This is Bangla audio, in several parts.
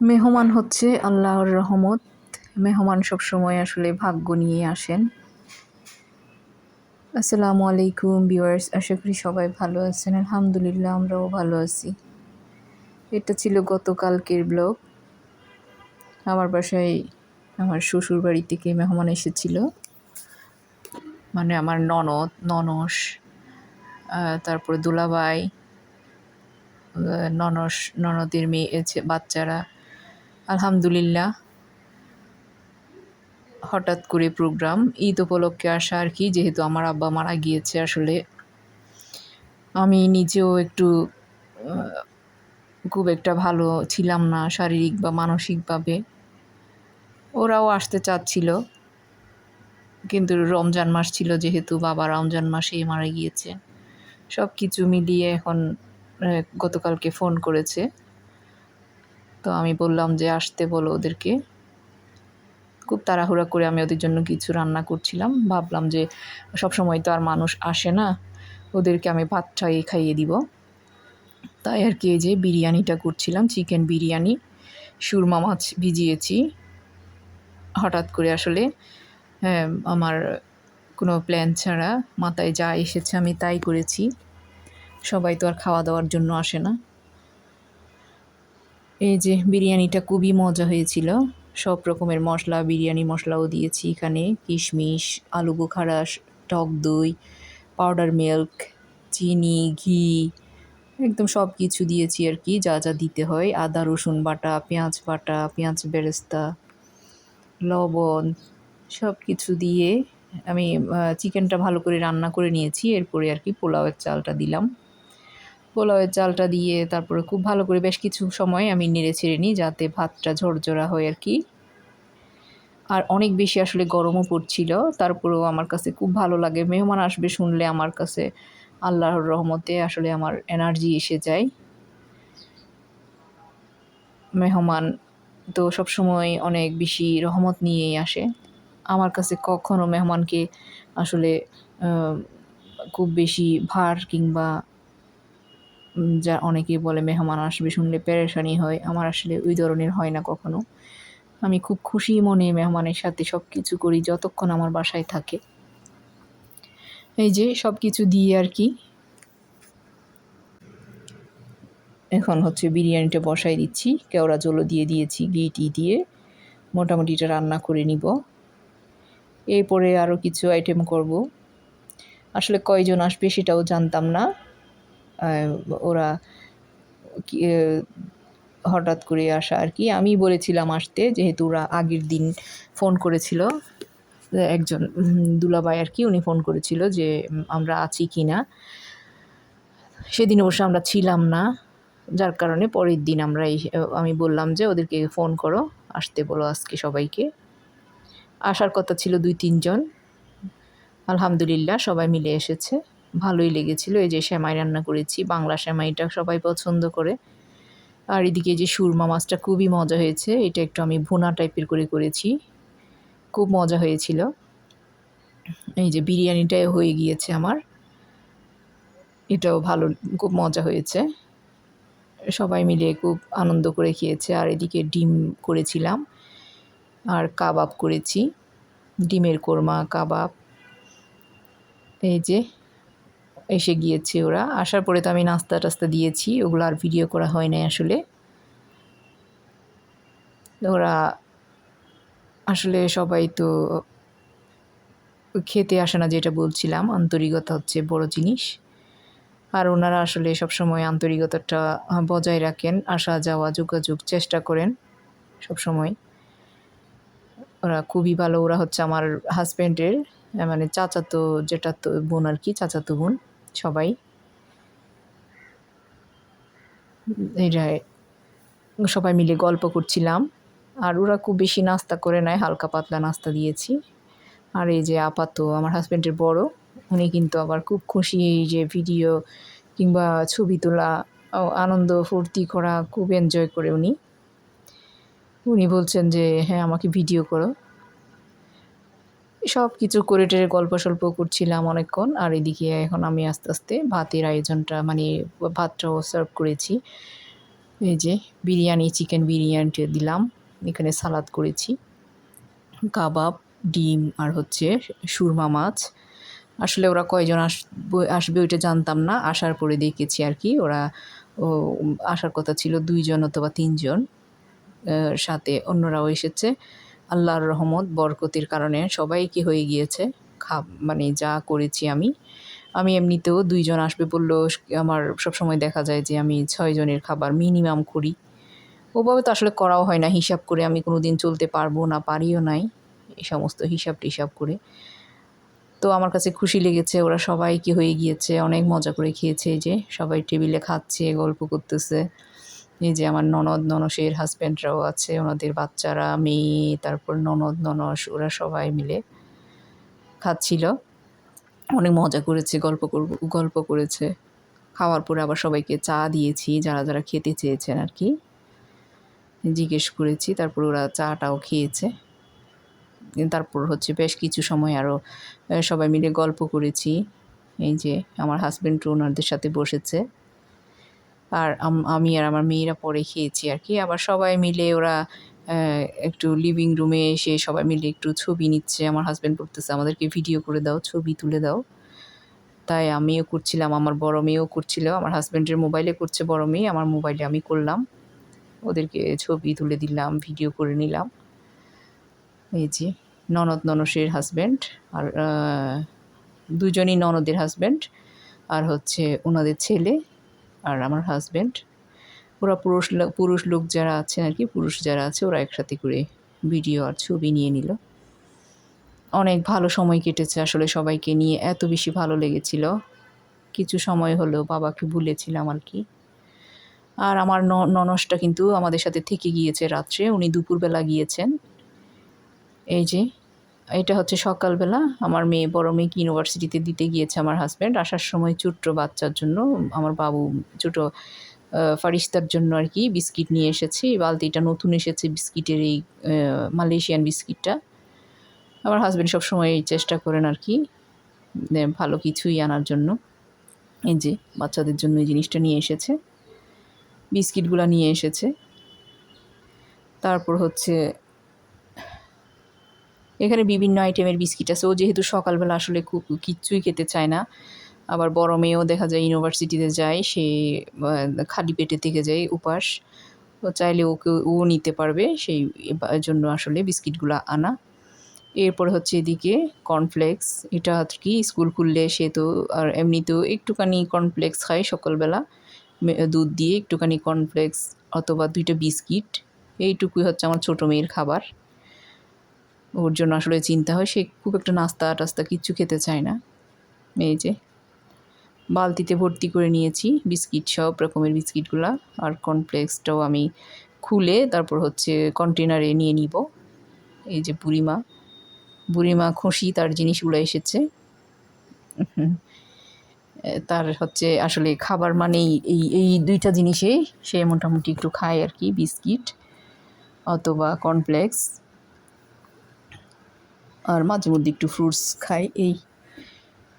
মেহমান হচ্ছে আল্লাহর রহমত। মেহমান সবসময় আসলে ভাগ্য নিয়ে আসেন। আসসালামু আলাইকুম ভিউয়ার্স আশা করি সবাই ভালো আছেন। আলহামদুলিল্লাহ আমরাও ভালো আছি। এটা ছিল গতকালকের ব্লগ। আমার বাসায় আমার শ্বশুর বাড়ি থেকে মেহমান এসেছিল? মানে আমার ননদ ননস তারপরে দুলাভাই আহ, ননস ননদের মেয়ে বাচ্চারা। আলহামদুলিল্লাহ। হঠাৎ করে প্রোগ্রাম, ঈদ উপলক্ষে আসা আর কি, যেহেতু আমার আব্বা মারা গিয়েছে আসলে। আমি নিজেও একটু খুব একটা ভালো ছিলাম না শারীরিক বা মানসিকভাবে। ওরাও আসতে চাচ্ছিল। কিন্তু রমজান মাস ছিল যেহেতু, বাবা রমজান মাসেই মারা গিয়েছে। সব কিছু মিলিয়ে এখন গতকালকে ফোন করেছে। তো আমি বললাম যে আসতে বলো ওদেরকে। খুব তাড়াহুড়া করে আমি ওদের জন্য কিছু রান্না করছিলাম। ভাবলাম যে সব সময় তো আর মানুষ আসে না ওদেরকে আমি ভাতটাই খাইয়ে দিব। তাই আর কি যে বিরিয়ানিটা করছিলাম চিকেন বিরিয়ানি সুরমা মাছ ভিজিয়েছি। হঠাৎ করে আসলে হ্যাঁ, আমার কোনো প্ল্যান ছাড়া মাথায় যা এসেছে আমি তাই করেছি। সবাই তো আর খাওয়া দাওয়ার জন্য আসে না। এই যে বিরিয়ানিটা খুবই মজা হয়েছিল। সব রকমের মশলা, বিরিয়ানি মশলাও দিয়েছি এখানে। কিশমিশ, আলু বোখারা টক দই পাউডার মিল্ক চিনি, ঘি, একদম সব কিছু দিয়েছি আর কি। যা যা দিতে হয়। আদা, রসুন বাটা, পেঁয়াজ বাটা, পেঁয়াজ বেরেস্তা, লবণ সব কিছু দিয়ে আমি চিকেনটা ভালো করে রান্না করে নিয়েছি। এরপরে আর কি পোলাওয়ের চালটা দিলাম। পোলাওয়ের চালটা দিয়ে তারপরে খুব ভালো করে বেশ কিছু সময় আমি নেড়ে ছেড়ে নিই যাতে ভাতটা ঝরঝরা হয় আর কি। আর অনেক বেশি আসলে গরমও পড়ছিল, তারপরেও আমার কাছে খুব ভালো লাগে। মেহমান আসবে শুনলে আমার কাছে আল্লাহর রহমতে আসলে আমার এনার্জি এসে যায়। মেহমান তো সবসময় অনেক বেশি রহমত নিয়েই আসে। আমার কাছে কখনো মেহমানকে আসলে খুব বেশি ভার কিংবা যা অনেকেই বলে মেহমান আসবে শুনলে পেরেশানি হয়। আমার আসলে ওই ধরনের হয় না কখনো। আমি খুব খুশি মনে মেহমানের সাথে সব কিছু করি যতক্ষণ আমার বাসায় থাকে। এই যে সব কিছু দিয়ে আর কি। এখন হচ্ছে বিরিয়ানিটা বসাই দিচ্ছি, কেওড়া জলো দিয়ে দিয়েছি ঘি টি দিয়ে। মোটামুটি এটা রান্না করে নিব। এরপরে আরও কিছু আইটেম করব। আসলে কয়জন আসবে সেটাও জানতাম না। ওরা হঠাৎ করে আসা আর কি। আমি বলেছিলাম আসতে, যেহেতু ওরা আগের দিন ফোন করেছিল একজন দুলাভাই আর কি, উনি ফোন করেছিল যে আমরা আছি কি না। সেদিন অবশ্য আমরা ছিলাম না, যার কারণে পরের দিন আমরা আমি বললাম যে, ওদেরকে ফোন করো, আসতে বলো আজকে সবাইকে। আসার কথা ছিল দুই তিনজন। আলহামদুলিল্লাহ সবাই মিলে এসেছে। ভালোই লেগেছিল। এই যে সেমাই রান্না করেছি, বাংলা সেমাইটা সবাই পছন্দ করে। আর এদিকে যে সুরমা মাছটা খুবই মজা হয়েছে, এটা একটু আমি ভুনা টাইপের করে করেছি। খুব মজা হয়েছিল। এই যে বিরিয়ানিটাও হয়ে গিয়েছে আমার। এটাও ভালো, খুব মজা হয়েছে। সবাই মিলে খুব আনন্দ করে খেয়েছে। আর এদিকে ডিম করেছিলাম, আর কাবাব করেছি। ডিমের কোরমা, কাবাব। এই যে এসে গিয়েছে ওরা। আসার পরে তো আমি নাস্তা টাস্তা দিয়েছি, ওগুলো আর ভিডিও করা হয় নাই আসলে। ওরা আসলে সবাই তো খেতে আসে না যেটা বলছিলাম, আন্তরিকতা হচ্ছে বড় জিনিস। আর ওনারা আসলে সবসময় আন্তরিকতাটা বজায় রাখেন, আসা যাওয়া, যোগাযোগ, চেষ্টা করেন সবসময়। ওরা খুবই ভালো, ওরা হচ্ছে আমার হাজব্যান্ডের মানে চাচাতো যেটা তো বোন আর কি, চাচাতো বোন। সবাই। সবাই মিলে গল্প করছিলাম। আর ওরা খুব বেশি নাস্তা করে নেয় হালকা পাতলা নাস্তা দিয়েছি। আর এই যে আপাত আমার হাজব্যান্ডের বড়, উনি কিন্তু আবার খুব খুশি এই যে ভিডিও কিংবা ছবি তোলা আনন্দ, ফুর্তি করা, খুব এনজয় করে উনি। উনি বলছেন যে হ্যাঁ আমাকে ভিডিও করো। সব কিছু করে টেরে গল্প সল্প করছিলাম অনেকক্ষণ। আর এদিকে এখন আমি আস্তে আস্তে ভাতের আয়োজনটা মানে ভাতটাও সার্ভ করেছি। এই যে বিরিয়ানি চিকেন বিরিয়ানিটা দিলাম। এখানে সালাদ করেছি। কাবাব, ডিম আর হচ্ছে সুরমা মাছ। আসলে ওরা কয়জন আসবে আসবে ওইটা জানতাম না। আসার পরে দেখেছি আর কি, ওরা আসার কথা ছিল দুইজন অথবা তিনজন সাথে অন্যরাও এসেছে। আল্লাহর রহমত, বরকতির কারণে সবাই কি হয়ে গিয়েছে? খা মানে যা করেছি আমি। আমি এমনিতেও দুইজন আসবে বললেও আমার সবসময় দেখা যায় যে আমি ছয়জনের খাবার মিনিমাম করি। ওভাবে তো আসলে করাও হয় না। হিসাব করে আমি কোনো দিন চলতে পারব না, পারিও নাই। এই সমস্ত হিসাব টিসাব করে। তো আমার কাছে খুশি লেগেছে, ওরা সবাই কি হয়ে গিয়েছে, অনেক মজা করে খেয়েছে যে। সবাই টেবিলে খাচ্ছে, গল্প করতেছে। এই যে আমার ননদ ননসের হাজব্যান্ডরাও আছে, ওনাদের বাচ্চারা, মেয়ে, তারপর ননদ ননস, ওরা সবাই মিলে খাচ্ছিল। অনেক মজা করেছে, গল্প করব, গল্প করেছে। খাওয়ার পরে আবার সবাইকে চা দিয়েছি, যারা যারা খেতে চেয়েছেন আর কি। জিজ্ঞেস করেছি, তারপর ওরা চাটাও খেয়েছে। তারপর হচ্ছে বেশ কিছু সময় আরও সবাই মিলে গল্প করেছি। এই যে আমার হাজব্যান্ড ওনাদের সাথে বসেছে। আর আম- আর আমার মেয়েরা পরে খেয়েছি আর কি। আবার সবাই মিলে ওরা একটু লিভিং রুমে এসে সবাই মিলে একটু ছবি নিচ্ছে। আমার হাজব্যান্ড করতেছে আমাদেরকে ভিডিও করে দাও, ছবি তুলে দাও। তাই আমিও করছিলাম, আমার বড় মেয়েও করছিল, আমার হাজব্যান্ডের মোবাইলে করছে, বড় মেয়ে, আমার মোবাইলে আমি করলাম। ওদেরকে ছবি তুলে দিলাম ভিডিও করে নিলাম। এই যে, ননদ ননসের হাজব্যান্ড আর দুজনই ননদের হাজব্যান্ড আর হচ্ছে ওনাদের ছেলে। আর আমার হাজব্যান্ড ওরা পুরুষ পুরুষ লোক যারা আছেন আর কি, পুরুষ যারা আছে, ওরা একসাথে করে ভিডিও আর ছবি নিয়ে নিল। অনেক ভালো সময় কেটেছে আসলে সবাইকে নিয়ে, এত বেশি ভালো লেগেছিল। কিছু সময় হলো বাবাকে ভুলেছিলাম আর কি। আর আমার ননসটা কিন্তু আমাদের সাথে থেকে গিয়েছে রাত্রে, উনি দুপুরবেলা গিয়েছেন। এই যে এটা হচ্ছে সকালবেলা আমার মেয়ে, বড় মেয়েকে ইউনিভার্সিটিতে দিতে গিয়েছে আমার হাজব্যান্ড আসার সময় ছোট্ট বাচ্চার জন্য আমার বাবু, ছোটো ফারিস্তার জন্য আর কি বিস্কিট নিয়ে এসেছি। বালতিটা নতুন এসেছে বিস্কিটের এই মালয়েশিয়ান বিস্কিটটা। আমার হাজব্যান্ড সবসময় চেষ্টা করেন আর কি ভালো কিছুই আনার জন্য। এই যে বাচ্চাদের জন্য এই জিনিসটা নিয়ে এসেছে। বিস্কিটগুলো নিয়ে এসেছে। তারপর হচ্ছে এখানে বিভিন্ন আইটেমের বিস্কিট আছে। ও যেহেতু সকালবেলা আসলে খুব কিচ্ছুই খেতে চায় না, আবার বড় মেয়েও দেখা যায় ইউনিভার্সিটিতে যায়, সে খালি পেটে থেকে যায় উপাস। চাইলে ওকে, ও নিতে পারবে সেই জন্য আসলে বিস্কিটগুলো আনা। এরপরে হচ্ছে এদিকে কর্নফ্লেক্স এটা কি, স্কুল খুললে সে তো, আর এমনিতেও একটুখানি কর্নফ্লেক্স খায় সকালবেলা। দুধ দিয়ে একটুখানি কর্নফ্লেক্স অথবা দুইটা বিস্কিট, এইটুকুই হচ্ছে আমার ছোটো মেয়ের খাবার। ওর জন্য আসলে চিন্তা হয়। সে খুব একটা নাস্তা টাস্তা কিচ্ছু খেতে চায় না। এই যে, বালতিতে ভর্তি করে নিয়েছি। বিস্কিট সব রকমের বিস্কিটগুলা আর কর্নফ্লেক্সটাও আমি খুলে তারপর হচ্ছে কন্টেনারে নিয়ে নিব। এই যে বুড়িমা বুড়িমা খুশি তার জিনিসগুলো এসেছে। তার হচ্ছে আসলে খাবার মানেই এই এই দুইটা জিনিসে সে মোটামুটি একটু খায় আর কি, বিস্কিট অথবা কর্নফ্লেক্স। আর মাঝে মধ্যে একটু ফ্রুটস খাই। এই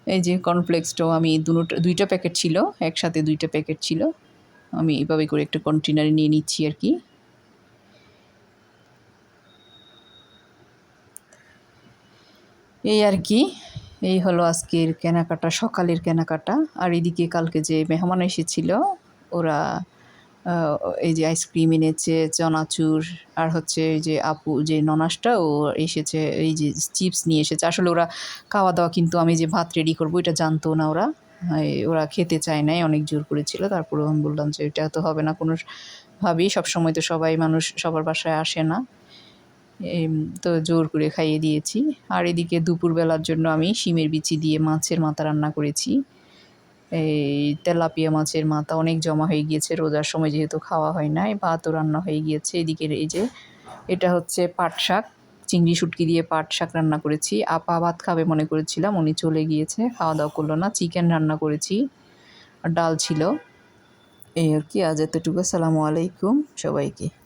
এই যে কর্নফ্লেক্সটাও আমি দুটো দুইটা প্যাকেট ছিল, একসাথে দুইটা প্যাকেট ছিল। আমি এভাবে করে একটা কন্টেনারে নিয়ে নিচ্ছি আর কি। এই আর কি, এই হলো আজকের কেনাকাটা, সকালের কেনাকাটা। আর এদিকে কালকে যে মেহমান এসেছিল, ওরা এই যে আইসক্রিম এনেছে, চনাচুর, আর হচ্ছে এই যে আপু, যে ননাসটা ও এসেছে, এই যে চিপস নিয়ে এসেছে। আসলে ওরা খাওয়া দাওয়া কিন্তু আমি যে ভাত রেডি করব, এটা জানতো না ওরা। ওরা খেতে চায় নাই, অনেক জোর করেছিল। তারপরে আমি বললাম যে এটা তো হবে না কোনো ভাবেই সবসময় তো সবাই মানুষ সবার বাসায় আসে না। তো জোর করে খাইয়ে দিয়েছি। আর এদিকে দুপুরবেলার জন্য আমি শিমের বিচি দিয়ে মাছের মাথা রান্না করেছি। এই তেলাপিয়া মাছের মাথা অনেক জমা হয়ে গিয়েছে, রোজার সময় যেহেতু খাওয়া হয় নাই, ভাতও রান্না হয়ে গিয়েছে। এদিকে এই যে, এটা হচ্ছে পাট শাক, চিংড়ি শুটকি দিয়ে পাট শাক রান্না করেছি। আপা ভাত খাবে মনে করেছিলাম, উনি চলে গিয়েছে খাওয়া দাওয়া করল না, চিকেন রান্না করেছি, আর ডাল ছিল। এই আর কি, আজ এতটুকু, আসসালামু আলাইকুম সবাইকে।